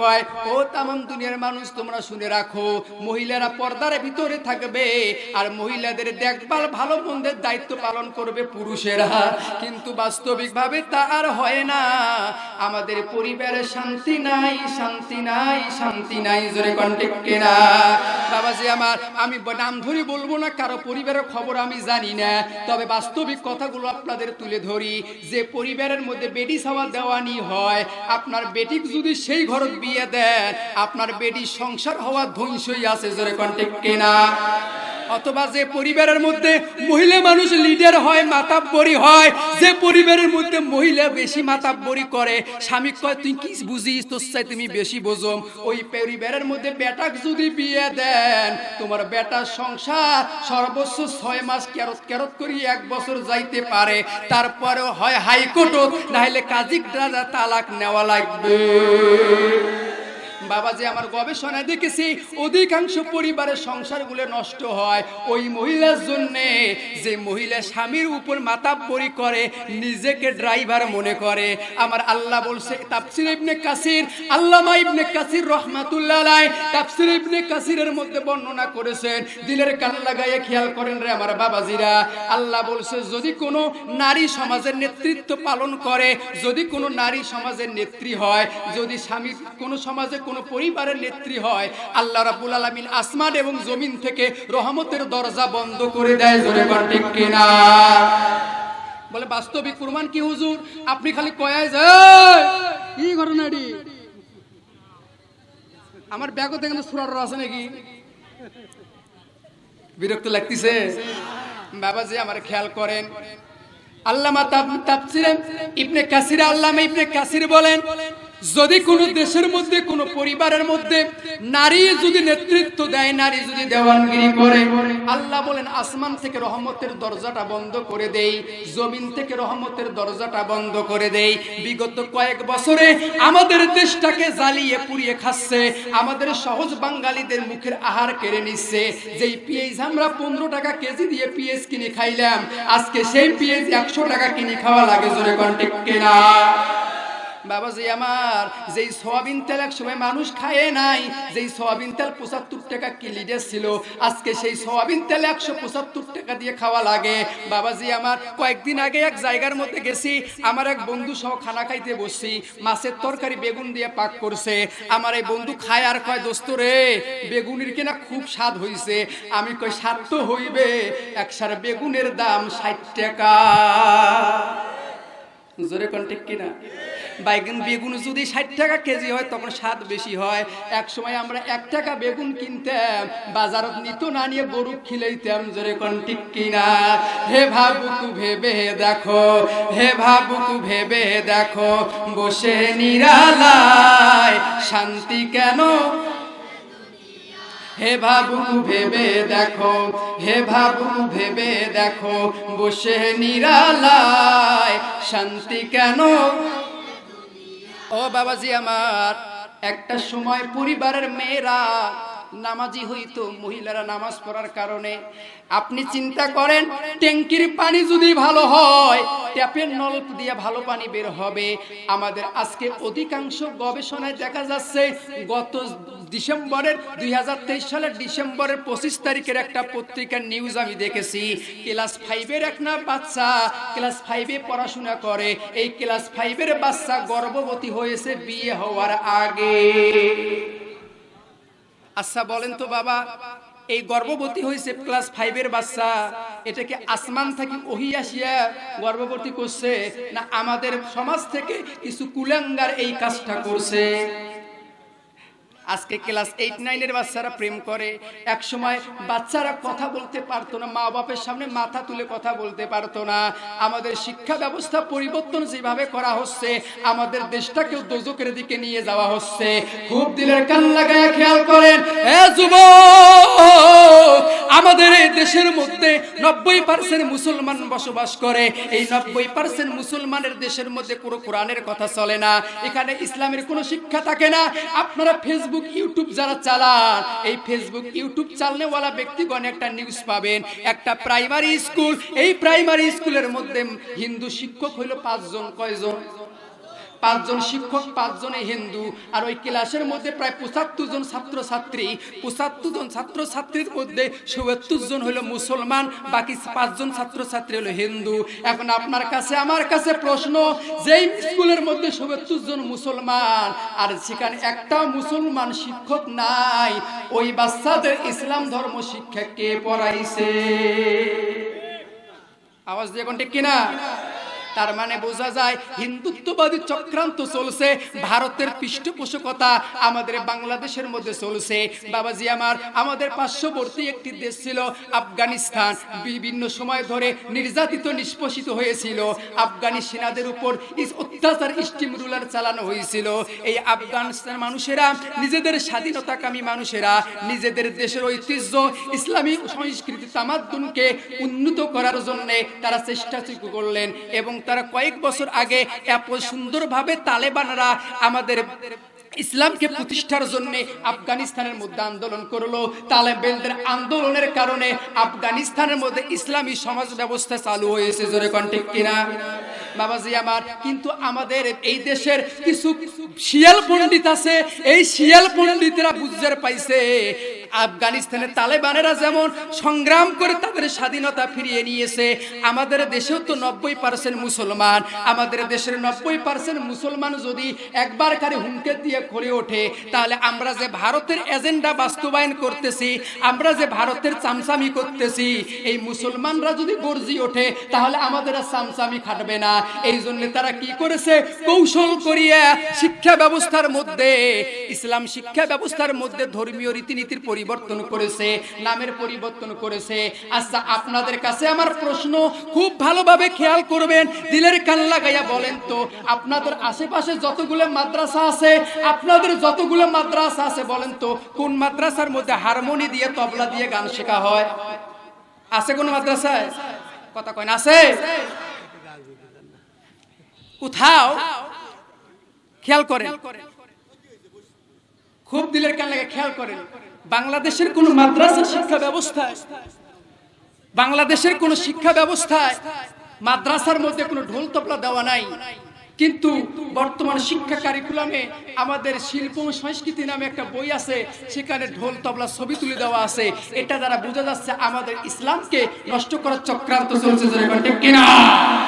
কয়, ও তামাম দুনিয়ার মানুষ, তোমরা শুনে রাখো, মহিলারা পর্দার ভিতরে থাকবে আর মহিলাদের দেখভাল ভালো মন্দের দায়িত্ব পালন করবে পুরুষেরা। কিন্তু বাস্তবিকভাবে তা আর হয় না। আমাদের পরিবারে শান্তি নাই শান্তি নাই শান্তি নাই, জোরে কন্টেক্টে না বাবাজি আমার, আমি নাম ধরে বলব না, কারও পরিবারের খবর আমি জানি না। তবে বাস্তবিক কথাগুলো আপনাদের তুলে ধরি। যে পরিবারের মধ্যে বেডি সাওয়া দেওয়ানি হয়, আপনার বেটিক যদি সেই ঘরত বিয়ে দেন আপনার বেটি সংসার হওয়া ধ্বংসই আছে জোরে কন্টেক্ট না অথবা যে পরিবারের মধ্যে মহিলা মানুষ লিডার হয়, মাতাব্বরি হয়, যে পরিবারের মধ্যে মহিলা বেশি মাতাব্বরি করে, স্বামী কয়, তুই কি বুঝিস? তোর চাই তুমি বেশি বোঝম। ওই পরিবারের মধ্যে বেটাক যদি বিয়ে দেন, তোমার বেটার সংসার সর্বোচ্চ ছয় মাস কেরত কেরত করি এক বছর যাইতে পারে। তারপরেও হয় হাইকোর্টত, নাহলে কাজিক তালাক নেওয়া লাগবে। বাবাজি আমার গবেষণায় দেখেছি, অধিকাংশ পরিবারের সংসারগুলো নষ্ট হয়। ওই মহিলার জন্য যে মহিলা স্বামীর উপর মাতাব্বরি করে, নিজেকে ড্রাইভার মনে করে। আমার আল্লাহ বলছে, তাফসির ইবনে কাসির, আল্লামা ইবনে কাসির রহমাতুল্লাহ তাফসির ইবনে কাসিরের মধ্যে বর্ণনা করেছেন, দিলের কান লাগাইয়ে খেয়াল করেন রে আমার বাবাজিরা। আল্লাহ বলছে, যদি কোনো নারী সমাজের নেতৃত্ব পালন করে, যদি কোনো নারী সমাজের নেত্রী হয়, যদি স্বামী কোনো সমাজে কোনো পরিবারের নেত্রী হয়, আল্লাহ রাব্বুল আলামিন আসমান এবং জমিন থেকে রহমতের দরজা বন্ধ করে দেয়, জোরে ঠিক কিনা? বলে, বাস্তবিক প্রমাণ কি হুজুর? আপনি খালি কয়ায় যায়। কি ঘটনাটি আমার ব্যাগও দেখেন সুরার আছে নাকি? বিরক্ত লাগতেছে। বাবাজি আমার খেয়াল করেন। আল্লামা তাফসিরে ইবনে কাসির আল্লামা ইবনে কাসির বলেন যদি কোনো দেশের মধ্যে, কোনো পরিবারের মধ্যে নারী যদি নেতৃত্ব দেয়, নারী যদি দেওয়ানগিরি করে, আল্লাহ বলেন, আসমান থেকে রহমতের দরজাটা বন্ধ করে দেই, জমিন থেকে রহমতের দরজাটা বন্ধ করে দেই। বিগত কয়েক বছরে আমাদের দেশটাকে জ্বালিয়ে পুড়িয়ে খাচ্ছে, আমাদের সহজ বাঙালিদের মুখের আহার কেড়ে নিচ্ছে। যেই পিএইচ আমরা পনেরো টাকা কেজি দিয়ে পিএইচ কিনে খাইলাম, আজকে সেই পিএইচ একশো টাকা কিনে খাওয়া লাগে, জোরে কন্টেক্ট কেনা? বাবাজি আমার, যেই সয়াবিন তেল এক সময় মানুষ খায় নাই, যেই সয়াবিন তেল পঁচাত্তর টাকা কিলিডে ছিল, আজকে সেই সয়াবিন তেল একশো পঁচাত্তর টাকা দিয়ে খাওয়া লাগে। বাবাজি আমার, কয়েকদিন আগে এক জায়গার মধ্যে গেছি, আমার এক বন্ধু সহ খানা খাইতে বসছি, মাছের তরকারি বেগুন দিয়ে পাক করছে। আমার এই বন্ধু খায় আর কয়, দোস্ত রে, বেগুনের কিনা খুব স্বাদ হইছে। আমি কই, স্বাদ তো হইবে, একসার বেগুনের দাম ষাট টাকা। জোরে কন্টেক্ট কিনা বাইগুন বেগুন যদি ষাট টাকা কেজি হয়, তখন স্বাদ বেশি হয়। এক সময় আমরা এক টাকা বেগুন কিনতাম, বাজারত নিত না নিয়ে গরু খিলাইতাম, জোরে কোন, ঠিক কিনা? হে ভাবুকু ভেবে দেখো, হে ভাবুকু ভেবে দেখো, বসে নিরালায় শান্তি কেন? হে ভাবুকু ভেবে দেখো, হে ভাবুকু ভেবে দেখো, বসে নিরালায় শান্তি কেন? ও বাবাজি আমার, একটা সময় পরিবারের মেয়েরা নামাজি হইতো, মহিলারা নামাজ পড়ার কারণে। আপনি চিন্তা করেন, ট্যাঙ্কির পানি যদি ভালো হয়, ট্যাপের নল দিয়ে ভালো পানি বের হবে। আমাদের আজকে অধিকাংশ গবেষণায় দেখা যাচ্ছে, গত ডিসেম্বরের দুই হাজার তেইশ সালের ডিসেম্বরের পঁচিশ তারিখের একটা পত্রিকার নিউজ আমি দেখেছি। ক্লাস ফাইভের এক না বাচ্চা, ক্লাস ফাইভে পড়াশোনা করে। এই ক্লাস ফাইভের বাচ্চা গর্ভবতী হয়েছে বিয়ে হওয়ার আগে। আচ্ছা বলেন তো বাবা, এই গর্ভবতী হয়েছে ক্লাস ফাইভের বাচ্চা এটাকে আসমান থেকে ওহি আসিয়া গর্ভবতী করছে, না আমাদের সমাজ থেকে কিছু কুলাঙ্গার এই কাজটা করছে? আজকে ক্লাস এইট নাইনের বাচ্চারা প্রেম করে। এক সময় বাচ্চারা কথা বলতে পারতো না, মা বাপের সামনে মাথা তুলে কথা বলতে পারতো না। আমাদের শিক্ষা ব্যবস্থা পরিবর্তন যেভাবে করা হচ্ছে, আমাদের দেশটাকেও দোজকের দিকে নিয়ে যাওয়া হচ্ছে। খুব দিলের কান লাগায় খেয়াল করেন আমাদের এই দেশের মধ্যে নব্বই পার্সেন্ট মুসলমান বসবাস করে। এই নব্বই পার্সেন্ট মুসলমানের দেশের মধ্যে কোনো কোরআনের কথা চলে না। এখানে ইসলামের কোনো শিক্ষা থাকে না। আপনারা ফেসবুক ইউটিউব যারা চালান, এই ফেসবুক ইউটিউব চালনেওয়ালা ব্যক্তিগণ একটা নিউজ পাবেন। একটা প্রাইমারি স্কুল এই প্রাইমারি স্কুলের মধ্যে হিন্দু শিক্ষক হইল পাঁচজন, কয়জন? পাঁচজন শিক্ষক, পাঁচজনে হিন্দু। আর ওই ক্লাসের মধ্যে প্রায় পঁচাত্তর জন ছাত্র ছাত্রী পঁচাত্তর জন ছাত্র ছাত্রীর মধ্যে চুয়াত্তর জন হলো মুসলমান, বাকি পাঁচজন ছাত্র ছাত্রী হলো হিন্দু। এখন আপনার কাছে, আমার কাছে প্রশ্ন, যেই স্কুলের মধ্যে চুয়াত্তর জন মুসলমান, আর সেখানে একটা মুসলমান শিক্ষক নাই, ওই বাচ্চাদের ইসলাম ধর্ম শিক্ষা কে পড়াইছে? আওয়াজ দিয়ে কোনটা কিনা? তার মানে বোঝা যায় হিন্দুত্ববাদী চক্রান্ত চলছে, ভারতের পৃষ্ঠপোষকতা আমাদের বাংলাদেশের মধ্যে চলছে। বাবাজি আমার, আমাদের পার্শ্ববর্তী একটি দেশ ছিল আফগানিস্তান, বিভিন্ন সময় ধরে নির্যাতিত, নিষ্পোষিত হয়েছিল। আফগানি সেনাদের উপর অত্যাচার, স্টিম রুলার চালানো হয়েছিল। এই আফগানিস্তান মানুষেরা, নিজেদের স্বাধীনতাকামী মানুষেরা, নিজেদের দেশের ঐতিহ্য, ইসলামী সংস্কৃতি, তামাদ্দুনকে উন্নত করার জন্য তারা চেষ্টা করলেন এবং তারা কয়েক বছর আগে এত সুন্দরভাবে তালেবানরা আমাদের ইসলামকে প্রতিষ্ঠার জন্য আফগানিস্তানের মধ্যে আন্দোলন করল। তালেবানদের আন্দোলনের কারণে আফগানিস্তানের মধ্যে ইসলামী সমাজ ব্যবস্থা চালু হয়েছে, জোরে কন্টেক কিনা? বাবাজি আমার, কিন্তু আমাদের এই দেশের কিছু শিয়াল পণ্ডিত আছে, এই শিয়াল পণ্ডিতরা বুঝতে পাইছে আফগানিস্তানের তালেবানেরা যেমন সংগ্রাম করে তাদের স্বাধীনতা ফিরিয়ে নিয়েছে, আমাদের দেশেও তো নব্বই পার্সেন্ট মুসলমান। আমাদের দেশের নব্বই পার্সেন্ট মুসলমান যদি একবার খালি হুমকে দিয়ে করে ওঠে, তাহলে আমরা যে ভারতের এজেন্ডা বাস্তবায়ন করতেছি, আমরা যে ভারতের চামচামি করতেছি, এই মুসলমানরা যদি গর্জি ওঠে, তাহলে আমাদের আর চামচামি খাটবে না। এই জন্য তারা কি করেছে? কৌশল করিয়া শিক্ষা ব্যবস্থার মধ্যে, ইসলাম শিক্ষা ব্যবস্থার মধ্যে ধর্মীয় রীতিনীতির পরিবর্তন করেছে, নামের পরিবর্তন করেছে। আচ্ছা আপনাদের কাছে আমার প্রশ্ন, খুব ভালোভাবে খেয়াল করবেন, দিলের কান লাগাইয়া বলেন তো, আপনাদের আশেপাশে যতগুলো মাদ্রাসা আছে, আপনাদের যতগুলো মাদ্রাসা আছে বলেন তো, কোন মাদ্রাসার মধ্যে হারমোনি দিয়ে তবলা দিয়ে গান শেখা হয়? আছে কোন মাদ্রাসায়? কথা কয় আছে? কোথাও? খেয়াল করেন। খুব দিলের কান লাগে খেয়াল করেন। বাংলাদেশের কোন মাদ্রাসা শিক্ষা ব্যবস্থায়, বাংলাদেশের কোন শিক্ষা ব্যবস্থায় মাদ্রাসার মধ্যে কোনো ঢোল তবলা দেওয়া নাই। কিন্তু বর্তমান শিক্ষা কারিকুলামে আমাদের শিল্প সংস্কৃতি নামে একটা বই আছে, সেখানে ঢোল তবলা ছবি তুলে দেওয়া আছে। এটা দ্বারা বোঝা যাচ্ছে আমাদের ইসলামকে নষ্ট করার চক্রান্ত চলছে কিনা?